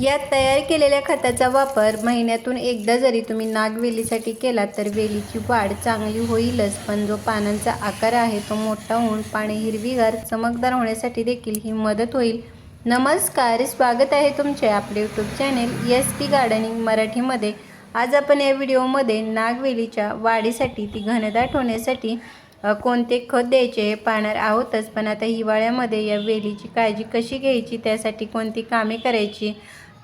या तयार केलेल्या खताचा वापर महिन्यातून एकदा जरी तुम्ही नागवेलीसाठी केला तर वेलीची वाढ चांगली होईलच. पण जो पानांचा आकार आहे तो मोठा होऊन पाने हिरवीगार चमकदार होण्यासाठी देखील ही मदत होईल. नमस्कार स्वागत आहे तुमचे आपले YouTube channel S P gardening मराठीमध्ये. आज आपण या व्हिडिओमध्ये नागवेलीच्या वाढीसाठी ती घनदाट होण्यासाठी कोणते खत द्यायचे हे पाहणार आहोतच. पण आता हिवाळ्यामध्ये या वेलीची काळजी कशी घ्यायची त्यासाठी कोणती कामे करायची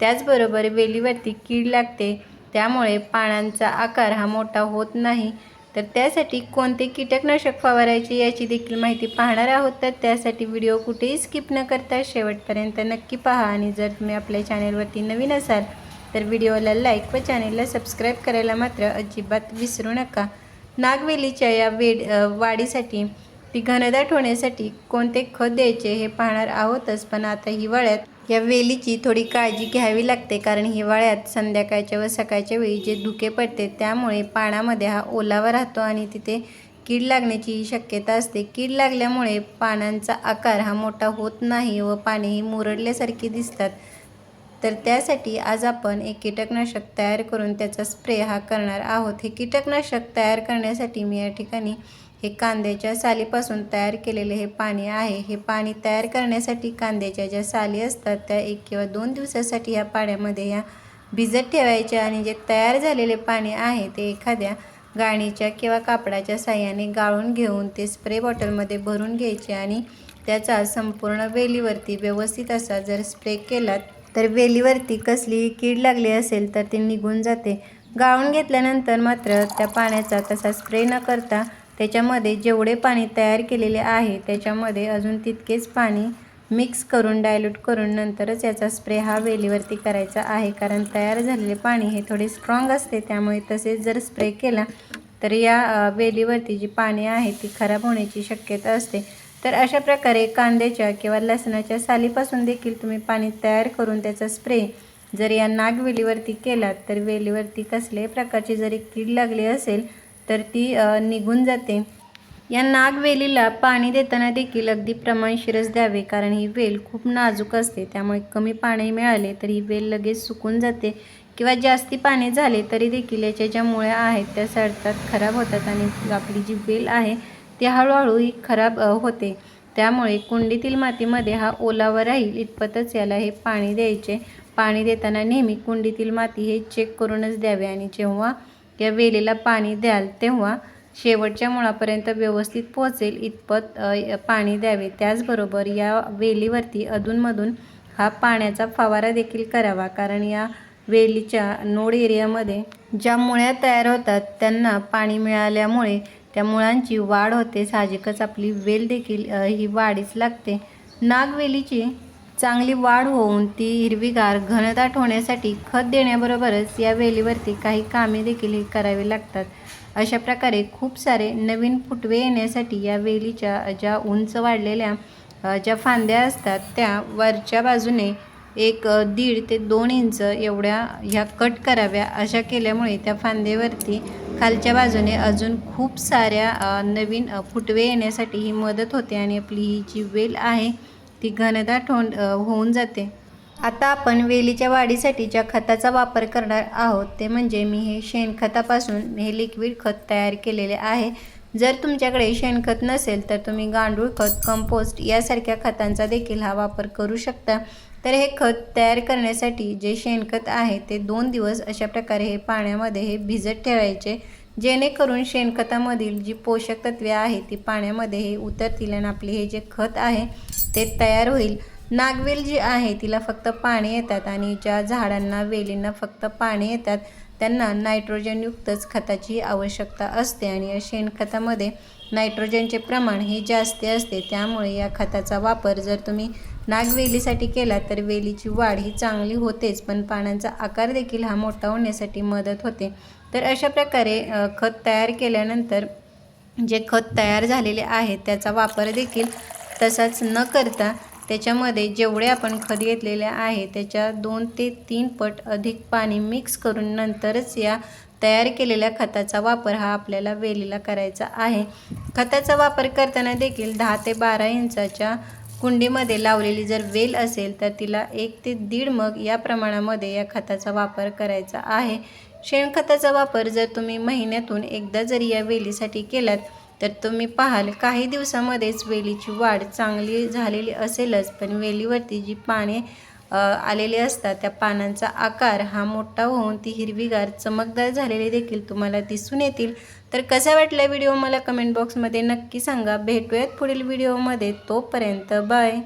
त्याचबरोबर वेलीवरती कीड लागते त्यामुळे पानांचा आकार हा मोठा होत नाही. तर त्यासाठी कोणते कीटकनाशक फवारायचे याची देखील माहिती पाहणार आहोत. तर त्यासाठी व्हिडिओ कुठेही स्किप न करता शेवटपर्यंत नक्की पहा. आणि जर तुम्ही आपल्या चॅनेलवरती नवीन असाल तर व्हिडिओला लाईक व चॅनेलला सबस्क्राईब करायला मात्र अजिबात विसरू नका. नागवेलीच्या या वेड वाढीसाठी ती घनदाट होण्यासाठी कोणते खत द्यायचे हे पाहणार आहोतच. पण आता हिवाळ्यात या वेलीची थोडी काळजी घ्यावी लागते कारण हिवाळ्यात संध्याकाळच्या व सकाळच्या वेळी जे धुके पडते त्यामुळे पानामध्ये हा ओलावा राहतो आणि तिथे कीड लागण्याची शक्यता असते. कीड लागल्यामुळे पानांचा आकार हा मोठा होत नाही व पानेही मुरडल्यासारखी दिसतात. तर त्यासाठी आज आपण एक कीटकनाशक तयार करून त्याचा स्प्रे हा करणार आहोत. हे कीटकनाशक तयार करण्यासाठी मी या ठिकाणी हे कांद्याच्या सालीपासून तयार केलेले हे पाणी आहे. हे पाणी तयार करण्यासाठी कांद्याच्या ज्या साली असतात त्या एक किंवा दोन दिवसासाठी या पाण्यामध्ये या भिजत ठेवायच्या आणि जे तयार झालेले पाणी आहे ते एखाद्या गाणीच्या किंवा कापडाच्या साह्याने गाळून घेऊन ते स्प्रे बॉटलमध्ये भरून घ्यायचे आणि त्याचा संपूर्ण वेलीवरती व्यवस्थित असा जर स्प्रे केलात तर वेलीवरती कसली कीड लागली असेल तर ती निघून जाते. गाळून घेतल्यानंतर मात्र त्या पाण्याचा तसा स्प्रे न करता त्याच्यामध्ये जेवढे पाणी तयार केलेले आहे त्याच्यामध्ये अजून तितकेच पाणी मिक्स करून डायल्यूट करून नंतरच याचा स्प्रे हा वेलीवरती करायचा आहे. कारण तयार झालेले पाणी हे थोडे स्ट्रॉंग असते त्यामुळे तसेच जर स्प्रे केला तर या वेलीवरती जी पाणी आहे ती खराब होण्याची शक्यता असते. तर अशा प्रकारे कांद्याच्या किंवा लसणाच्या सालीपासून देखील तुम्ही पाणी तयार करून त्याचा स्प्रे जर या नागवेलीवरती केलात तर वेलीवरती कसल्याही प्रकारची जरी कीड लागली असेल तर ती निघून जाते. या नागवेलीला पाणी देताना देखील अगदी प्रमाणशीरच द्यावे कारण ही वेल खूप नाजूक असते. त्यामुळे कमी पाणी मिळाले तर ही वेल लगेच सुकून जाते किंवा जास्ती पाणी झाले तरी देखील याच्या ज्या मुळ्या आहेत त्या सडतात खराब होतात आणि आपली जी वेल आहे ती हळूहळू ही खराब होते. त्यामुळे कुंडीतील मातीमध्ये हा ओलावा राहील इतपतच याला हे पाणी द्यायचे. पाणी देताना नेहमी कुंडीतील माती हे चेक करूनच द्यावे आणि जेव्हा या वेलीला पाणी द्याल तेव्हा शेवटच्या मुळापर्यंत व्यवस्थित पोहोचेल इतपत पाणी द्यावे. त्याचबरोबर या वेलीवरती अधूनमधून हा पाण्याचा फवारा देखील करावा. कारण या वेलीच्या नोड एरियामध्ये ज्या मुळ्या तयार होतात त्यांना पाणी मिळाल्यामुळे त्या मुळांची वाढ होते. साहजिकच आपली वेल देखील ही वाढीस लागते. नागवेलीची चांगली वाढ होऊन ती हिरवीगार घनदाट होण्यासाठी खत देण्याबरोबरच या वेलीवरती काही कामे देखील ही करावी लागतात. अशा प्रकारे खूप सारे नवीन फुटवे येण्यासाठी या वेलीच्या ज्या उंच वाढलेल्या ज्या फांद्या असतात त्या वरच्या बाजूने एक दीड ते दोन इंच एवढ्या ह्या कट कराव्या अशा केल्यामुळे त्या फांद्यावरती खालच्या बाजूने अजून खूप साऱ्या नवीन फुटवे येण्यासाठी ही मदत होते आणि आपली ही जी वेल आहे ती घनदाट होऊन होऊन जाते. आता आपण वेलीच्या वाढीसाठी ज्या खताचा वापर करणार आहोत ते म्हणजे मी हे शेणखतापासून हे लिक्विड खत तयार केलेले आहे. जर तुमच्याकडे शेणखत नसेल तर तुम्ही गांडूळ खत कंपोस्ट यासारख्या खतांचा देखील हा वापर करू शकता. तर हे खत तयार करण्यासाठी जे शेणखत आहे ते दोन दिवस अशा प्रकारे हे पाण्यामध्ये हे भिजत ठेवायचे. जेणेकरून शेणखतामधील जी पोषक तत्वे आहेत ती पाण्यामध्ये हे उतरतील आणि आपले हे जे खत आहे ते तयार होईल. नागवेल जी आहे तिला फक्त पाणी येतात आणि ज्या झाडांना वेलींना फक्त पाणी येतात त्यांना नायट्रोजनयुक्तच खताची आवश्यकता असते आणि या शेणखतामध्ये नायट्रोजनचे प्रमाण हे जास्त असते. त्यामुळे या खताचा वापर जर तुम्ही नागवेलीसाठी केला तर वेलीची वाढ ही चांगली होतेच पण पानांचा आकार देखील हा मोठा होण्यासाठी मदत होते. तर अशा प्रकारे खत तयार केल्यानंतर जे खत तयार झालेले आहे त्याचा वापर देखील तसाच न करता त्याच्यामध्ये जेवढे आपण खत घेतलेले आहे त्याच्या दोन ते तीन पट अधिक पाणी मिक्स करून नंतरच या तयार केलेल्या खताचा वापर हा आपल्याला वेलीला करायचा आहे. खताचा वापर करताना देखील दहा ते बारा इंचाच्या कुंडीमध्ये लावलेली जर वेल असेल तर तिला एक ते दीड मग या प्रमाणामध्ये या खताचा वापर करायचा आहे. शेणखताचा वापर जर तुम्ही महिन्यातून एकदा जरी या वेलीसाठी केलात तर तुम्ही पाहाल काही दिवसामध्येच वेलीची वाढ चांगली झालेली असेलच पण वेलीवरती जी पाने आलेली असतात त्या पानांचा आकार हा मोठा होऊन ती हिरवीगार चमकदार झालेली देखील तुम्हाला दिसून येतील. तर कसा वाटला व्हिडिओ? मला कमेंट बॉक्समध्ये नक्की सांगा. भेटूयात पुढील व्हिडिओमध्ये. तोपर्यंत बाय.